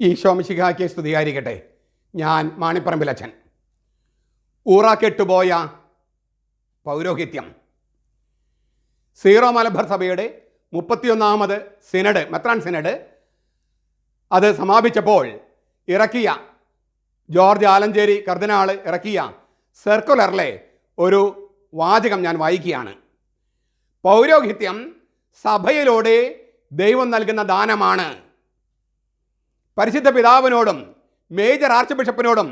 ഈശോമിശിഹായ്ക്ക് സ്തുതിയായിരിക്കട്ടെ. ഞാൻ മാണിപ്പറമ്പിലച്ഛൻ ഊറാക്കെട്ടുപോയ പൗരോഹിത്യം. സീറോ മലബാർ സഭയുടെ മുപ്പത്തിയൊന്നാമത് സിനഡ് മെത്രാൻ സിനഡ് അത് സമാപിച്ചപ്പോൾ ഇറക്കിയ ജോർജ് ആലഞ്ചേരി കർദിനാൾ ഇറക്കിയ സർക്കുലറിലെ ഒരു വാചകം ഞാൻ വായിക്കുകയാണ്. പൗരോഹിത്യം സഭയിലൂടെ ദൈവം നൽകുന്ന ദാനമാണ്. പരിശുദ്ധ പിതാവിനോടും മേജർ ആർച്ച് ബിഷപ്പിനോടും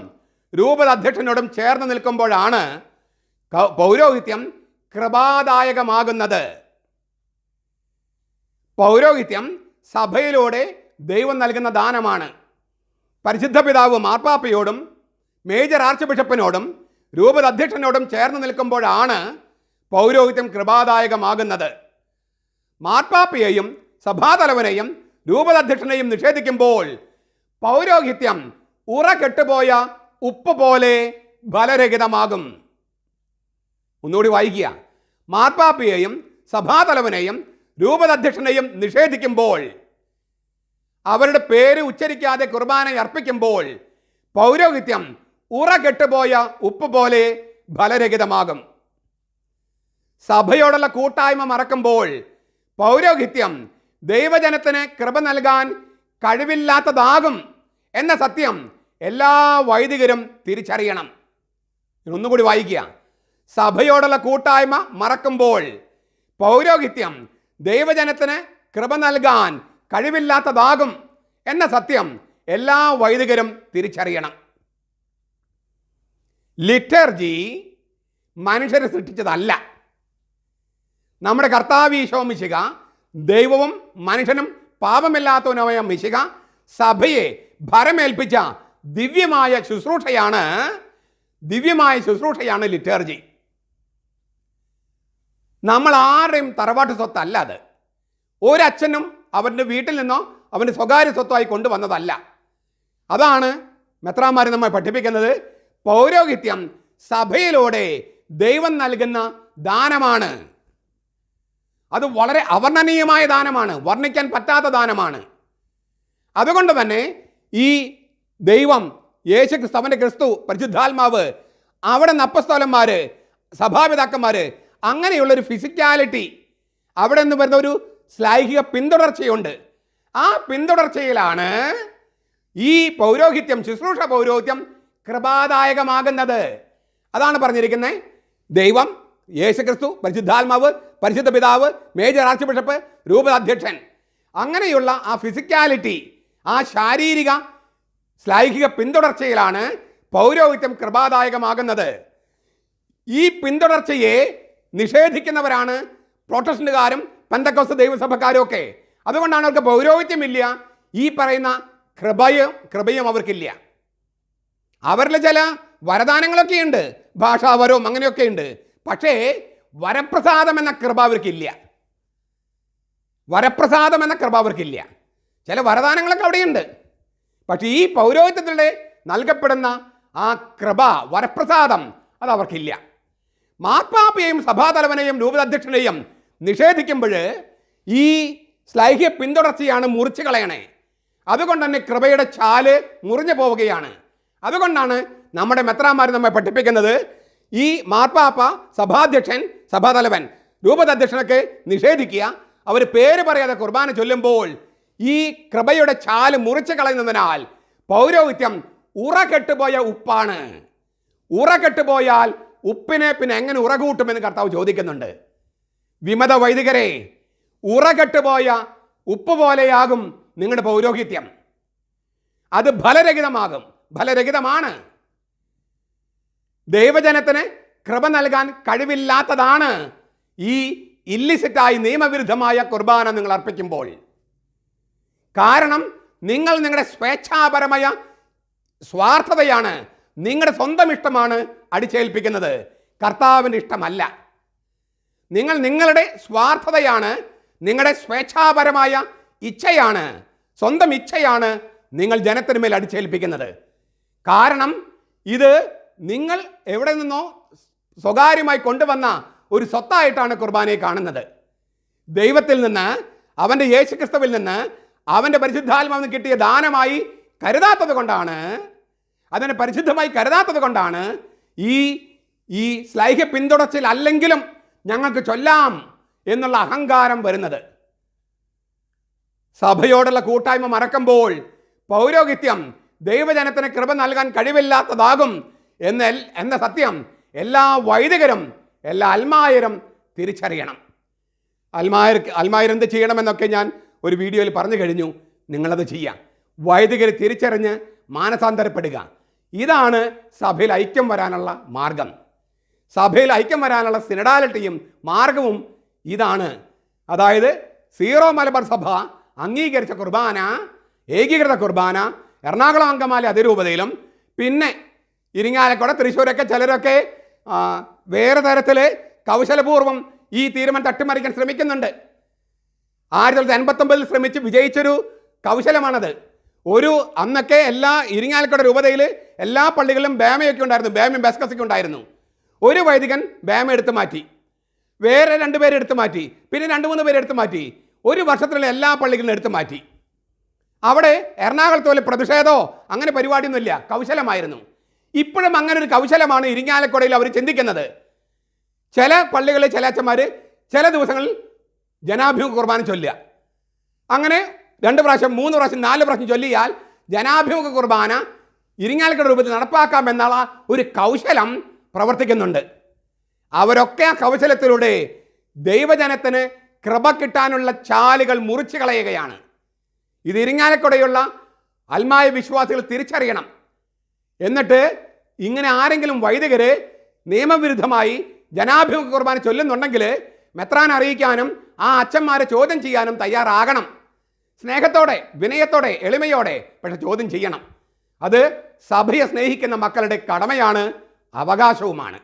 രൂപത അധ്യക്ഷനോടും ചേർന്ന് നിൽക്കുമ്പോഴാണ് പൗരോഹിത്യം കൃപാദായകമാകുന്നത്. പൗരോഹിത്യം സഭയിലൂടെ ദൈവം നൽകുന്ന ദാനമാണ്. പരിശുദ്ധ പിതാവ് മാർപ്പാപ്പയോടും മേജർ ആർച്ച് ബിഷപ്പിനോടും രൂപത അധ്യക്ഷനോടും ചേർന്ന് നിൽക്കുമ്പോഴാണ് പൗരോഹിത്യം കൃപാദായകമാകുന്നത്. മാർപ്പാപ്പയെയും സഭാതലവനെയും രൂപത അധ്യക്ഷനെയും നിഷേധിക്കുമ്പോൾ പൗരോഹിത്യം ഉറ കെട്ടുപോയ ഉപ്പ് പോലെ ബലരഹിതമാകും. ഒന്നുകൂടി വായിക്കുക. മാർപ്പാപ്പയെയും സഭാതലവനെയും രൂപതധ്യക്ഷനെയും നിഷേധിക്കുമ്പോൾ അവരുടെ പേര് ഉച്ചരിക്കാതെ കുർബാന അർപ്പിക്കുമ്പോൾ പൗരോഹിത്യം ഉറ കെട്ടുപോയ ഉപ്പ് പോലെ ഫലരഹിതമാകും സഭയോടുള്ള കൂട്ടായ്മ മറക്കുമ്പോൾ പൗരോഹിത്യം ദൈവജനത്തിന് കൃപ നൽകാൻ കഴിവില്ലാത്തതാകും. എന്ന സത്യം എല്ലാ വൈദികരും തിരിച്ചറിയണം. ഒന്നുകൂടി വായിക്കുക. സഭയോടുള്ള കൂട്ടായ്മ മറക്കുമ്പോൾ പൗരോഹിത്യം ദൈവജനത്തിന് കൃപ നൽകാൻ കഴിവില്ലാത്തതാകും എന്ന സത്യം എല്ലാ വൈദികരും തിരിച്ചറിയണം. ലിറ്റർജി മനുഷ്യരെ സൃഷ്ടിച്ചതല്ല. നമ്മുടെ കർത്താവ് ഈശോ മിശിക ദൈവവും മനുഷ്യനും പാപമില്ലാത്തവനുമായ മിശിക സഭയെ ഭരമേൽപ്പിച്ച ദിവ്യമായ ശുശ്രൂഷയാണ് ദിവ്യമായ ശുശ്രൂഷയാണ് ലിറ്റേർജി. നമ്മൾ ആരുടെയും തറവാട്ട് സ്വത്തല്ല അത്. ഒരച്ഛനും അവന്റെ വീട്ടിൽ നിന്നോ അവന്റെ സ്വകാര്യ സ്വത്തമായി കൊണ്ടുവന്നതല്ല. അതാണ് മെത്രാമാരെ നമ്മെ പഠിപ്പിക്കുന്നത്. പൗരോഹിത്യം സഭയിലൂടെ ദൈവം നൽകുന്ന ദാനമാണ്. അത് വളരെ അവർണനീയമായ ദാനമാണ്. വർണിക്കാൻ പറ്റാത്ത ദാനമാണ്. അതുകൊണ്ട് തന്നെ ഈ ദൈവം യേശു ക്രിസ്തു അവന്റെ ക്രിസ്തു പരിശുദ്ധാത്മാവ് അവിടെ നപ്പസ്തോലന്മാർ സഭാപിതാക്കന്മാർ അങ്ങനെയുള്ളൊരു ഫിസിക്കാലിറ്റി അവിടെ നിന്ന് വരുന്ന ഒരു ശ്ലൈഹിക പിന്തുടർച്ചയുണ്ട്. ആ പിന്തുടർച്ചയിലാണ് ഈ പൗരോഹിത്യം ശുശ്രൂഷ പൗരോഹിത്യം കൃപാദായകമാകുന്നത്. അതാണ് പറഞ്ഞിരിക്കുന്നത് ദൈവം യേശുക്രിസ്തു പരിശുദ്ധാത്മാവ് പരിശുദ്ധ പിതാവ് മേജർ ആർച്ച് ബിഷപ്പ് രൂപതാധ്യക്ഷൻ അങ്ങനെയുള്ള ആ ഫിസിക്കാലിറ്റി ആ ശാരീരിക ശ്ലൈഹിക പിന്തുടർച്ചയിലാണ് പൗരോഹിത്യം കൃപാദായകമാകുന്നത്. ഈ പിന്തുടർച്ചയെ നിഷേധിക്കുന്നവരാണ് പ്രൊട്ടസ്റ്റന്റുകാരും പന്തക്കോസ് ദൈവസഭക്കാരും ഒക്കെ അതുകൊണ്ടാണ് അവർക്ക് പൗരോഹിത്യമില്ല. ഈ പറയുന്ന കൃപയും കൃപയും അവർക്കില്ല. അവരിൽ ചില വരദാനങ്ങളൊക്കെ ഉണ്ട് ഭാഷാവരവും അങ്ങനെയൊക്കെ ഉണ്ട് പക്ഷേ വരപ്രസാദം എന്ന കൃപ അവർക്കില്ല. വരപ്രസാദം എന്ന കൃപ അവർക്കില്ല. ചില വരദാനങ്ങളൊക്കെ അവിടെയുണ്ട്. പക്ഷേ ഈ പൗരോഹിത്യത്തിലൂടെ നൽകപ്പെടുന്ന ആ കൃപ വരപ്രസാദം അത് അവർക്കില്ല. മാർപ്പാപ്പയെയും സഭാതലവനെയും രൂപതാധ്യക്ഷനെയും നിഷേധിക്കുമ്പോൾ ഈ സ്ലൈഹ്യ പിന്തുടർച്ചയാണ് മുറിച്ചു കളയണേ. അതുകൊണ്ട് തന്നെ കൃപയുടെ ചാൽ മുറിഞ്ഞു പോവുകയാണ്. അതുകൊണ്ടാണ് നമ്മുടെ മെത്രാന്മാർ നമ്മെ പഠിപ്പിക്കുന്നത് ഈ മാർപ്പാപ്പ സഭാധ്യക്ഷൻ സഭാതലവൻ രൂപതാധ്യക്ഷനൊക്കെ നിഷേധിക്കുക. അവർ പേര് പറയാതെ കുർബാന ചൊല്ലുമ്പോൾ ഈ കൃപയുടെ ചാൽ മുറിച്ചു കളയുന്നതിനാൽ പൗരോഹിത്യം ഉറ കെട്ടുപോയ ഉപ്പാണ്. ഉറ കെട്ടുപോയാൽ ഉപ്പിനെ പിന്നെ എങ്ങനെ ഉറ കൂട്ടുമെന്ന് കർത്താവ് ചോദിക്കുന്നുണ്ട്. വിമത വൈദികരെ ഉറ കെട്ടുപോയ ഉപ്പ് പോലെയാകും നിങ്ങളുടെ പൗരോഹിത്യം. അത് ഫലരഹിതമാകും. ഫലരഹിതമാണ്. ദൈവജനത്തിന് കൃപ നൽകാൻ കഴിവില്ലാത്തതാണ് ഈ ഇല്ലിസിറ്റായി നിയമവിരുദ്ധമായ കുർബാന നിങ്ങൾ അർപ്പിക്കുമ്പോൾ. കാരണം നിങ്ങൾ നിങ്ങളുടെ സ്വേച്ഛാപരമായ സ്വാർത്ഥതയാണ് നിങ്ങളുടെ സ്വന്തം ഇഷ്ടമാണ് അടിച്ചേൽപ്പിക്കുന്നത്. കർത്താവിന്റെ ഇഷ്ടമല്ല. നിങ്ങൾ നിങ്ങളുടെ സ്വാർത്ഥതയാണ് നിങ്ങളുടെ സ്വേച്ഛാപരമായ ഇച്ഛയാണ്. സ്വന്തം ഇച്ഛയാണ് നിങ്ങൾ ജനത്തിന് മേൽ അടിച്ചേൽപ്പിക്കുന്നത്. കാരണം ഇത് നിങ്ങൾ എവിടെ നിന്നോ സ്വകാര്യമായി കൊണ്ടുവന്ന ഒരു സ്വത്തായിട്ടാണ് കുർബാനയെ കാണുന്നത്. ദൈവത്തിൽ നിന്ന് അവന്റെ യേശുക്രിസ്തുവിൽ നിന്ന് അവന്റെ പരിശുദ്ധാത്മാവിന് കിട്ടിയ ദാനമായി കരുതാത്തത് കൊണ്ടാണ് അതിനെ പരിശുദ്ധമായി കരുതാത്തത് കൊണ്ടാണ് ഈ ഈ സ്ലൈഹ പിന്തുടച്ചിൽ അല്ലെങ്കിലും ഞങ്ങൾക്ക് ചൊല്ലാം എന്നുള്ള അഹങ്കാരം വരുന്നത്. സഭയോടുള്ള കൂട്ടായ്മ മറക്കുമ്പോൾ പൗരോഹിത്യം ദൈവജനത്തിന് കൃപ നൽകാൻ കഴിവില്ലാത്തതാകും എന്ന എന്ന സത്യം എല്ലാ വൈദികരും എല്ലാ അൽമായരും തിരിച്ചറിയണം. അൽമായർ അൽമായർ എന്ത് ചെയ്യണമെന്നൊക്കെ ഞാൻ ഒരു വീഡിയോയിൽ പറഞ്ഞു കഴിഞ്ഞു നിങ്ങളത് ചെയ്യാം. വൈദികർ തിരിച്ചറിഞ്ഞ് മാനസാന്തരപ്പെടുക. ഇതാണ് സഭയിൽ ഐക്യം വരാനുള്ള മാർഗം. സഭയിൽ ഐക്യം വരാനുള്ള സിനഡാലിറ്റിയും മാർഗവും ഇതാണ്. അതായത് സീറോ മലബാർ സഭ അംഗീകരിച്ച കുർബാന ഏകീകൃത കുർബാന എറണാകുളം അങ്കമാലി അതിരൂപതയിലും പിന്നെ ഇരിങ്ങാലക്കുട തൃശ്ശൂരൊക്കെ ചിലരൊക്കെ വേറെ തരത്തിൽ കൗശലപൂർവം ഈ തീരുമാനം തട്ടിമറിക്കാൻ ശ്രമിക്കുന്നുണ്ട്. ആയിരത്തി തൊള്ളായിരത്തി എൺപത്തൊമ്പതിൽ ശ്രമിച്ച് വിജയിച്ചൊരു കൗശലമാണത്. ഒരു അന്നൊക്കെ എല്ലാ ഇരിങ്ങാലക്കുട രൂപതയിൽ എല്ലാ പള്ളികളിലും ബേമയൊക്കെ ഉണ്ടായിരുന്നു. ബേമയും ബസ്കസൊക്കെ ഉണ്ടായിരുന്നു. ഒരു വൈദികൻ ബേമ എടുത്തു മാറ്റി. വേറെ രണ്ട് പേരെ എടുത്ത് മാറ്റി. പിന്നെ രണ്ട് മൂന്ന് പേരെ എടുത്തു മാറ്റി. ഒരു വർഷത്തിലുള്ള എല്ലാ പള്ളികളും എടുത്തു മാറ്റി. അവിടെ എറണാകുളത്ത് പോലെ പ്രതിഷേധമോ അങ്ങനെ പരിപാടിയൊന്നുമില്ല. കൗശലമായിരുന്നു. ഇപ്പോഴും അങ്ങനെ ഒരു കൗശലമാണ് ഇരിങ്ങാലക്കുടയിൽ അവർ ചിന്തിക്കുന്നത്. ചില പള്ളികളിൽ ചില അച്ഛന്മാർ ചില ദിവസങ്ങളിൽ ജനാഭിമുഖ കുർബാന ചൊല്ലുക. അങ്ങനെ രണ്ട് പ്രാവശ്യം മൂന്ന് പ്രാവശ്യം നാല് പ്രാവശ്യം ചൊല്ലിയാൽ ജനാഭിമുഖ കുർബാന ഇരിങ്ങാലക്കട രൂപത്തിൽ നടപ്പാക്കാം എന്നുള്ള ഒരു കൗശലം പ്രവർത്തിക്കുന്നുണ്ട്. അവരൊക്കെ ആ കൗശലത്തിലൂടെ ദൈവജനത്തിന് കൃപ കിട്ടാനുള്ള ചാലുകൾ മുറിച്ചു കളയുകയാണ്. ഇത് ഇരിങ്ങാലക്കുടയുള്ള അൽമായ വിശ്വാസികൾ തിരിച്ചറിയണം. എന്നിട്ട് ഇങ്ങനെ ആരെങ്കിലും വൈദികർ നിയമവിരുദ്ധമായി ജനാഭിമുഖ കുർബാന ചൊല്ലുന്നുണ്ടെങ്കിൽ മെത്രാൻ അറിയിക്കാനും ആ അച്ഛന്മാരെ ചോദ്യം ചെയ്യാനും തയ്യാറാകണം. സ്നേഹത്തോടെ വിനയത്തോടെ എളിമയോടെ പക്ഷെ ചോദ്യം ചെയ്യണം. അത് സഭയെ സ്നേഹിക്കുന്ന മക്കളുടെ കടമയാണ് അവകാശവുമാണ്.